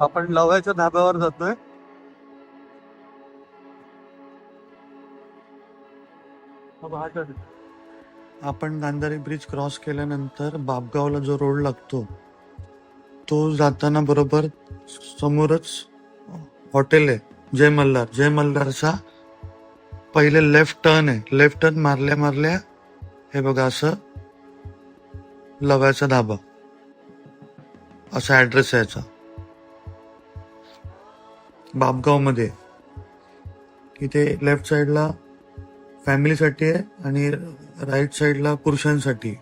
आपण लव्याच्या धाब्यावर जातोय. आपण गांधारी ब्रिज क्रॉस केल्यानंतर बापगावला जो रोड लागतो तो जाताना बरोबर समोरच हॉटेल आहे जय मल्हार जय मल्हारचा पहिले लेफ्ट टर्न आहे. लेफ्ट टर्न मारल्या मारल्या हे बघा असं लव्याचा धाबा. असा ऍड्रेस आहे याचा मध्ये इथे लेफ्ट साईडला फॅमिलीसाठी आहे आणि राईट साईडला पुरुषांसाठी.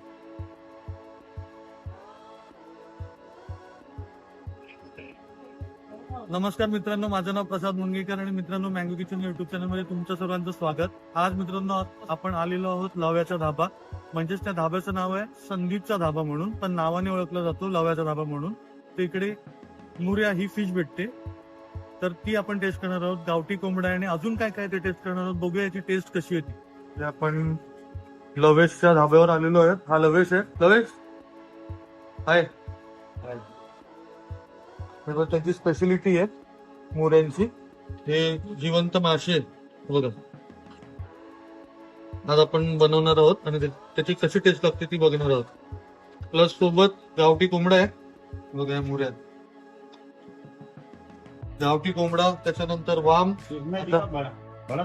नमस्कार मित्रांनो माझं नाव प्रसाद मुंगेकर आणि मित्रांनो मँगो किचन युट्यूब चॅनलमध्ये तुमचं सर्वांचं स्वागत. आज मित्रांनो आपण आलेलो आहोत लव्याचा धाबा. म्हणजेच त्या धाब्याचं नाव आहे संदीपचा धाबा म्हणून पण नावाने ओळखला जातो लव्याचा धाबा म्हणून. तिकडे मुर्या ही फिश भेटते. तर ती आपण टेस्ट करणार आहोत. गावठी कोंबडा आणि अजून काय काय ते टेस्ट करणार आहोत. बघूया याची टेस्ट कशी होती. म्हणजे आपण लवेशच्या धाब्यावर आलेलो आहे हा लवेश आहे. लवेश? हाय. हे बघ, त्याची स्पेशलिटी आहे मोऱ्यांची. हे जिवंत मासे आहेत. बघा. आज आपण बनवणार आहोत आणि त्याची कशी टेस्ट लागते ती बघणार आहोत. प्लस सोबत गावठी कोंबडा आहे. बघा मोऱ्यात मुऱ्यात. गावठी कोंबडा त्याच्यानंतर वाम. बड़ा.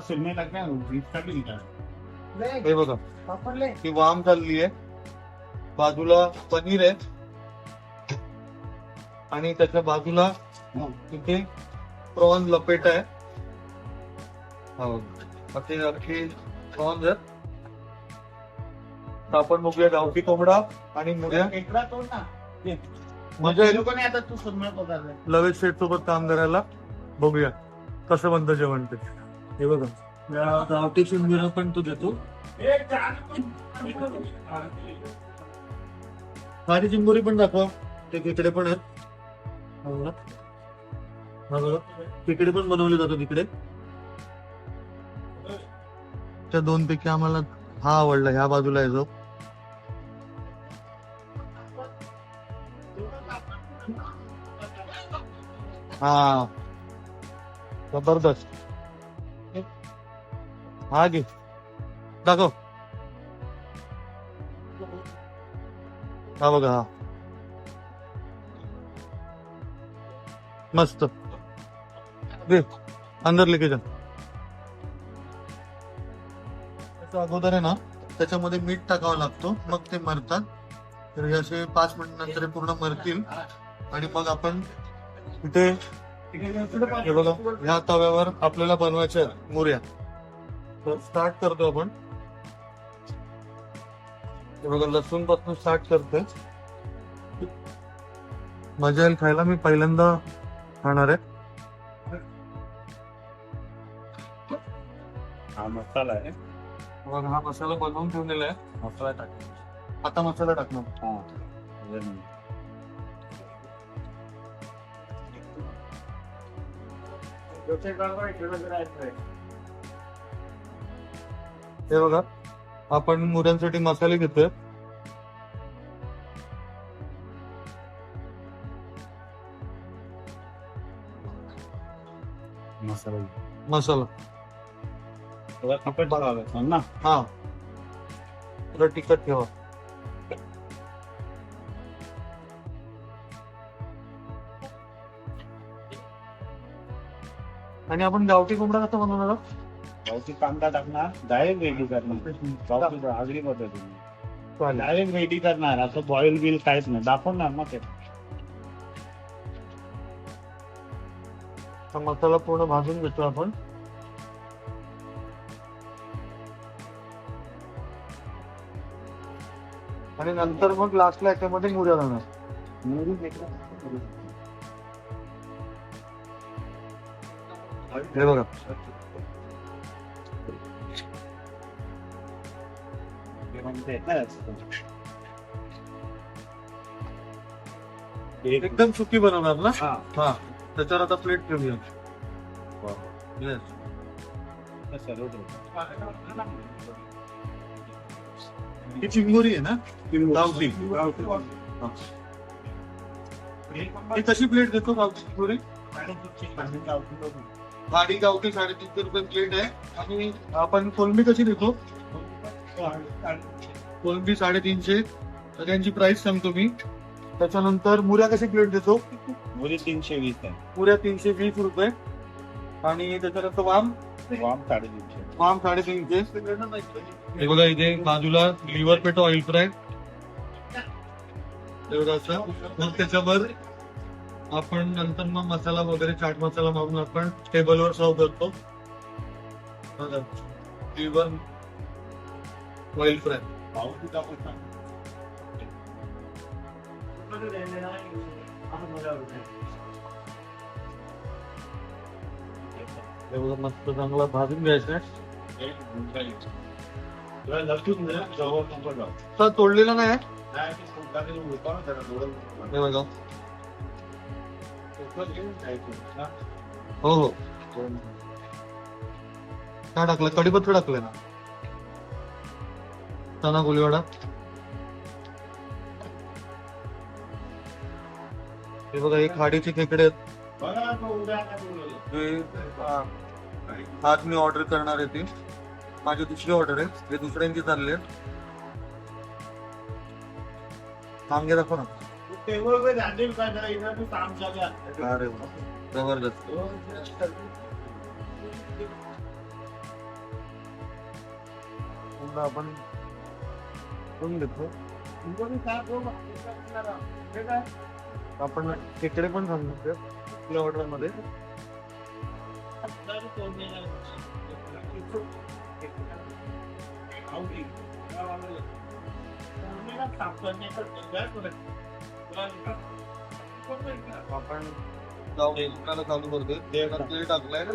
है इसका भी निकाल हे बघा. ही वाम चालली आहे. बाजूला पनीर आहे. आणि त्याच्या बाजूला तिथे प्रॉन लपेट आहे. हा बघा. अख्खे प्रॉन्स आहेत. तर आपण बघूया गावठी कोंबडा आणि तोड ना. म्हणजे लोक नाही आता तू लवेश शेठ सोबत काम करायला बघूया. कसं बनतं जेवण ते? हे बघा. या गावठी चिंबीर पण तो देतो. खारी चिंबोरी पण दाखवा. ते तिकडे पण आहेत. तिकडे पण बनवले जातो तिकडे. त्या दोन पैकी आम्हाला हा आवडला. ह्या बाजूला आहे जो. हा. जबरदस्त. हा घे. दाखव. हा बघा हा. मस्त. दे अंदर लेके जा त्याच्या अगोदर आहे ना त्याच्यामध्ये मीठ टाकावं लागतो. मग ते मरतात. तर असे पाच मिनिट नंतर पूर्ण मरतील. आणि मग आपण इथे हे बघा ह्या तव्यावर आपल्याला बनवायच्या मुर्या तर स्टार्ट करतो आपण. हे बघा लसूणपासून स्टार्ट करतोय मजा येईल खायला मी पहिल्यांदा खाणार आहे. हा मसाला आहे. बघा हा मसाला बनवून ठेवलेला आहे. मसाला टाक आता मसाला टाकणार. हा हे बघा आपण मुऱ्यांसाठी मसाले घेतोय. मसाला. मसाला. आपण ना? हा. थोडं तिखट ठेवा. आणि आपण गावठी कोंबडा कसा बनवणार? गावठी कांदा टाकणार डायरेक्ट रेडी करणार. गावठी आगरी पद्धतीने चालेल. डायरेक्ट रेडी करणार असं बॉईल बिल काहीच नाही. दाखवणार मग ते. मसाला पूर्ण भाजून घेतो आपण. आणि नंतर मग लास्टला याच्यामध्ये मुऱ्या जाणार मोहरी हे बघा. एकदम सुकी बनवणार ना? हा. त्याच्यावर आता प्लेट ठेवूया. ही चिंगोरी आहे ना? गावठी. गावठी. कशी प्लेट देतो गावठी पुरी गाडी गावठी साडेतीनशे रुपये प्लेट आहे. आणि आपण कोलंबी कशी देतो? कोलंबी साडेतीनशे. तर त्यांची प्राइस सांगतो मी. त्याच्यानंतर मुऱ्या कशी प्लेट देतो? मुली तीनशे वीस आहे. मुऱ्या तीनशे वीस रुपये. आणि त्याच्यानंतर वाम? वाम साडेतीनशे. वाम साडेतीनशे. हे बघा इथे बाजूला लिव्हर पेटो ऑइल फ्राय एवढं असं. मग त्याच्यावर आपण नंतर मग मसाला वगैरे चाट मसाला मारून आपण टेबलवर सर्व करतो. लिव्हर ऑइल फ्राय बघा मस्त चांगला भाजून घ्यायचं तोडलेला नाही हो हो. काय टाकलं? कढीपत्र टाकलंय ना. चना गुलीवाडा. हे बघा एक खाडीचे खेकडे आहेत. आज मी ऑर्डर करणार आहे ती. माझी दुसरी ऑर्डर आहे. हे दुसऱ्यांची चालले सांगे दाखव ना. तू टेबलवर रांधेल काय जरा इथं तू काम चालू आहे. अरे वा, जबरदस्त पुन्हा आपण करून हे? हे काय? आपण खेकडे पण सांगतो आपल्या ऑर्डरमध्ये आपण जाऊन दुकानाला चालू करतोय. ते आपल्याला टाकलंय टाकलाय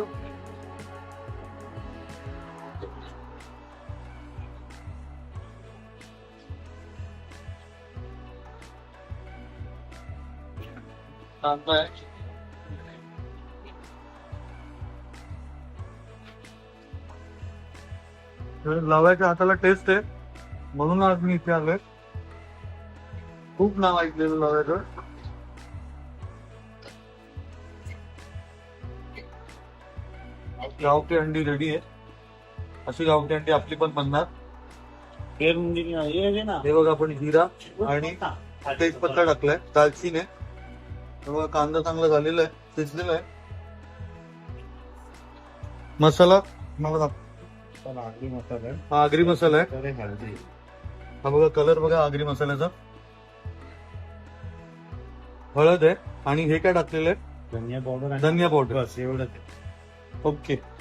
लव्याच्या हाताला टेस्ट आहे. म्हणून आज मी इथे आलोय. खूप नाव ऐकलेलं लव्याचं गावठी अंडी रेडी आहे अशी गावठी अंडी आपली पण बनणार. हे. हे बघा आपण जिरा आणि तेजपत्ता टाकलाय दालचिनी. आहे हे बघा कांदा चांगला झालेला आहे शिजलेला आहे. मसाला? मला दाख- आगरी मसाला आहे. हा आगरी मसाला आहे. हा बघा कलर बघा आगरी मसाल्याचा. हळद आहे आणि हे काय टाकलेलं आहे? धनिया पावडर आणि धनिया पावडर बस एवढंच आहे. ओके.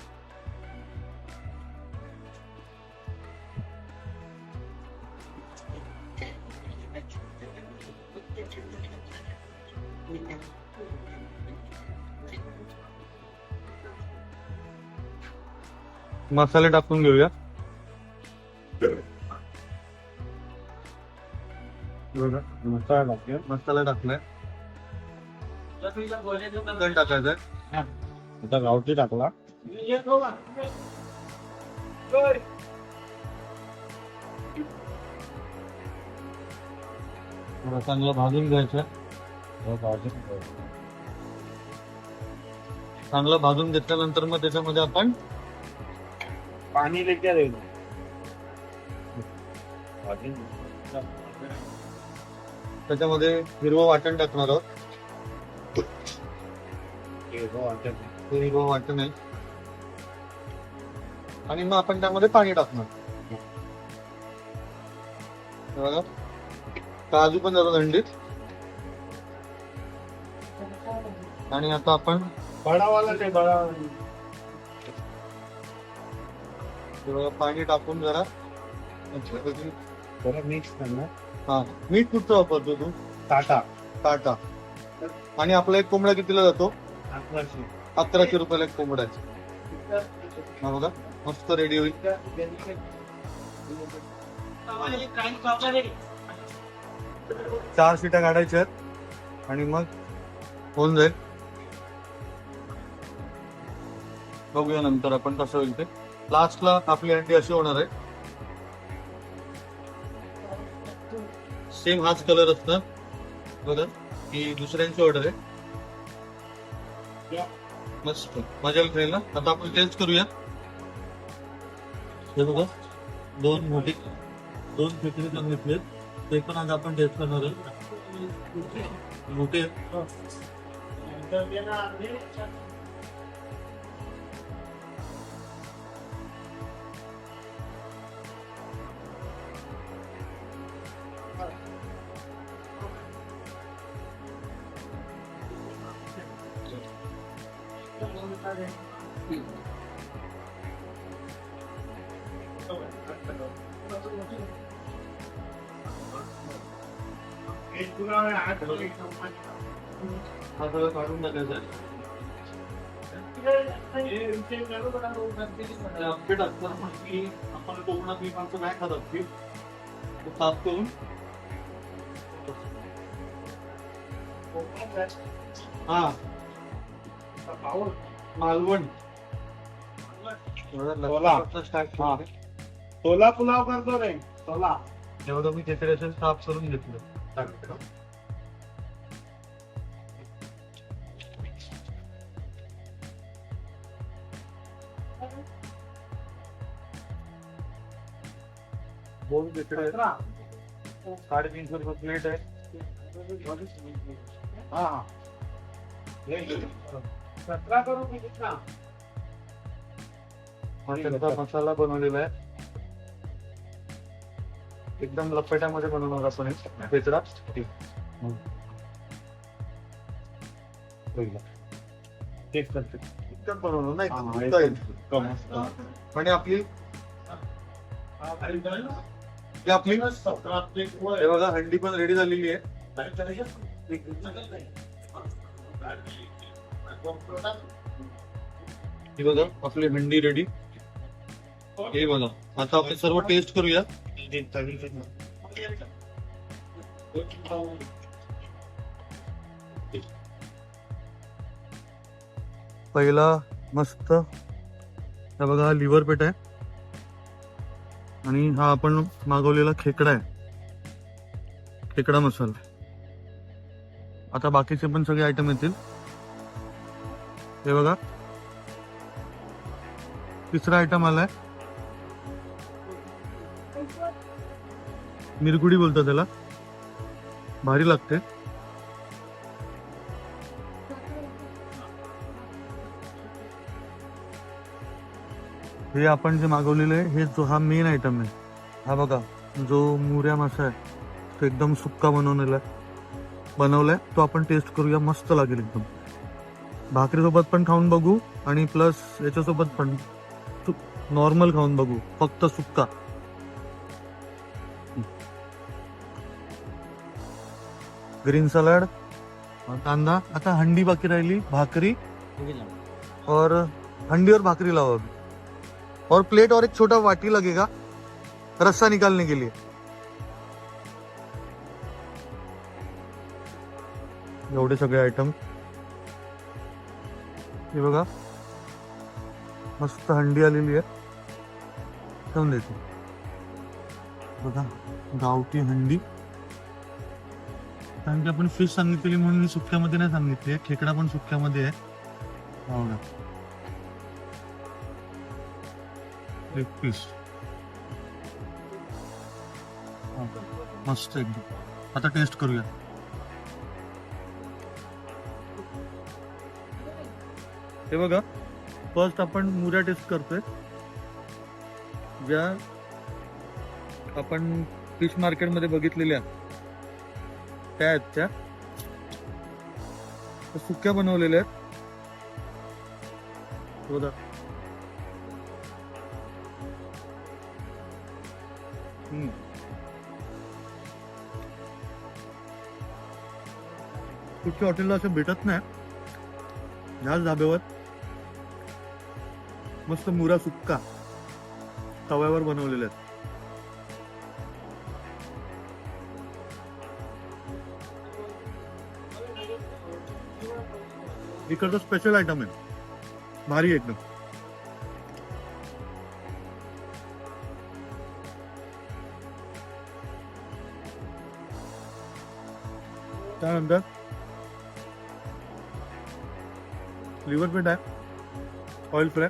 मसाले टाकून घेऊया. बघा, मसाला टाकूया. मसाला टाकलाय. आता गावठी टाकला. थोडं चांगलं भाजून घ्यायचं. भाजून. चांगलं भाजून घेतल्यानंतर मग त्याच्यामध्ये आपण पाणी लेके रे भाजून. त्याच्यामध्ये हिरवं वाटण टाकणार आहोत. हिरवं वाटण आहे आणि मग आपण त्यामध्ये पाणी टाकणार. बघा. काजू पण जातात अंडीत आणि आता आपण पाणी टाकून जरा मिक्स करणार. हा. मीठ कुठचं वापरतो तू? टाटा. टाटा. आणि आपला एक कोंबडा कितीला जातो? अकराशे. रुपयाला एक कोंबडा हा बघा मस्त रेडी होईल. चार सीटा काढायच्या आहेत. आणि मग होऊन जाईल. बघूया नंतर आपण कसं होईल ते. लास्टला आपली अंडी अशी होणार आहे. सेम हाच कलर असणार बघा ही दुसऱ्यांची ऑर्डर आहे. मस्त. मजा येईल ना आता आपण टेस्ट करूया. हे बघा. दोन मोठी दोन खेकडे सांगितले ते पण आज आपण टेस्ट करणार आहोत. मोठे सगळं काढून टाकायचं आपण कोकणात मी माणसं नाही खात असते साफ करून हा मालवण सोला. हा. पुलाव करतो रे सोला एवढं मी त्याचे रेशन साफ करून घेतलं दोन खेकडे साडेतीनशे रुपये प्लेट आहे हा। सतरा करू की कितना हा त्यांचा मसाला बनवलेला आहे एकदम लपेट्यामध्ये बनवणार आपण करते. एकदम बनवणार नाही आपली? ही आपली? बघा हंडी पण रेडी झालेली आहे. ही बघा आपली हंडी रेडी हे बघा आता आपण सर्व टेस्ट करूया पहिला मस्त. हा बघा हा लिव्हर पेट आहे. आणि हा आपण मागवलेला खेकडा आहे. खेकडा मसाला. आता बाकीचे पण सगळे आयटम येतील. हे बघा. तिसरा आयटम आलाय. मिरगुडी बोलतात त्याला. भारी लागते. हे आपण जे मागवलेलं आहे हे जो हा मेन आयटम आहे. हा बघा जो मुऱ्या मासा आहे तो एकदम सुक्का बनवलेला आहे. बनवलाय तो आपण टेस्ट करूया मस्त लागेल एकदम. भाकरीसोबत पण खाऊन बघू आणि प्लस याच्यासोबत पण नॉर्मल खाऊन बघू फक्त सुक्का. ग्रीन सलाड कांदा. आता हंडी बाकी राहिली भाकरी. और हंडी और भाकरी लाओ अभी और प्लेट और एक छोटा वाटी लगेगा रस्सा निकालने के लिए. एवढे सगळे आयटम हे बघा. मस्त हंडी आलेली आहे. ठेवून देते. बघा गावठी हंडी. कारण की आपण फिश सांगितलेली म्हणून मी सुक्यामध्ये नाही सांगितली खेकडा पण सुक्यामध्ये आहे. हो का एक पीस मस्त एकदम. आता टेस्ट करूया. हे बघा. फर्स्ट आपण मुऱ्या टेस्ट करतोय. ज्या आपण फिश मार्केटमध्ये बघितलेल्या त्या आहेत त्या. सुक्या बनवलेल्या आहेत. बघा. कुठच्या हॉटेलला असं भेटत नाही. ह्याच धाब्यावर मस्त मुरा सुक्का तव्यावर बनवलेल्या आहेत. इकडचं स्पेशल आयटम आहे. भारी एकदम. त्यानंतर लिव्हर पेट आहे. ऑइल फ्राय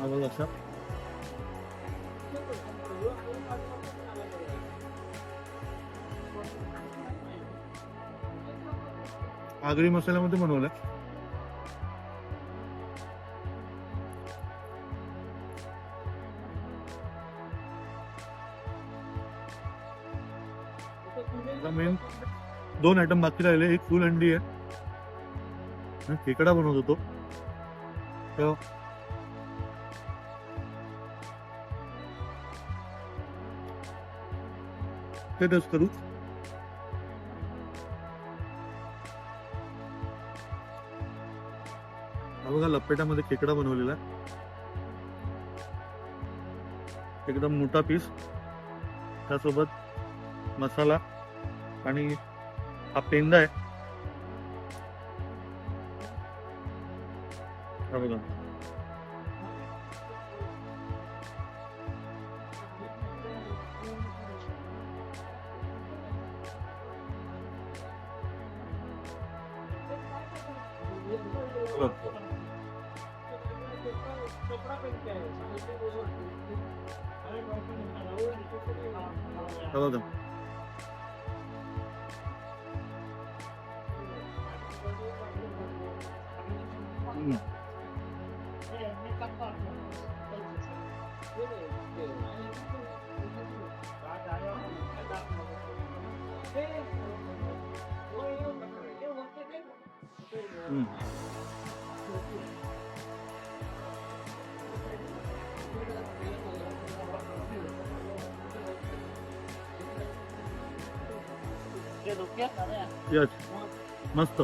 आवाज असा आगरी मसाल्यामध्ये बनवलाय. मेन दोन आयटम बाकी राहिले. एक फुल अंडी आहे. खेकडा बनवत होतो. तेव्हा ते टेस्ट करू. हा बघा लपेटामध्ये खेकडा बनवलेला आहे. एकदम मोठा पीस त्यासोबत मसाला आणि हा पेंदा आहे. हा बघा. हा बघा हम्म. हम्म. यस. मस्त.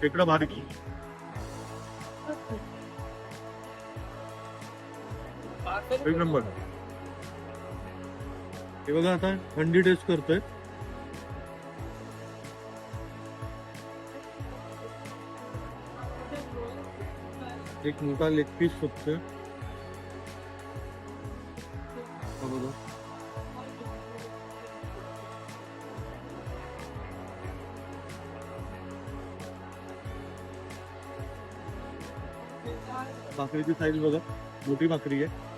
खेकडा भारी. एक नंबर. हे बघा आता थंडी टेस्ट करतोय. एक मोठा लेग पीस फक्त. भाकरीची साईज बघा मोठी भाकरी आहे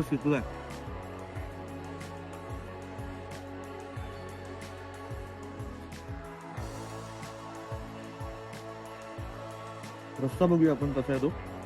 हे रस्ता बघूया आपण कसा आहे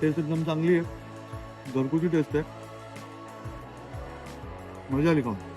टेस्ट एकदम चांगली आहे. घरगुती टेस्ट आहे. मजा आली खाऊन.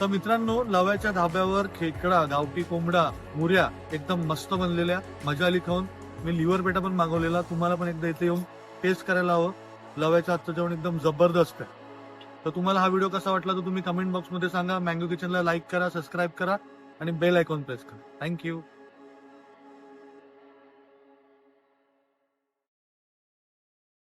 तर मित्रांनो लव्याच्या धाब्यावर खेकडा गावठी कोंबडा मुऱ्या एकदम मस्त बनलेल्या. मजा आली खाऊन. मी लिव्हर पेटा पण मागवलेला. तुम्हाला पण एकदा इथे येऊन टेस्ट करायला हवं. लव्याचं आजचं जेवण एकदम जबरदस्त आहे. तर तुम्हाला हा व्हिडिओ कसा वाटला तर तुम्ही कमेंट बॉक्समध्ये सांगा. मँगो किचनला लाईक करा सबस्क्राईब करा आणि बेल आयकॉन प्रेस करा. Thank you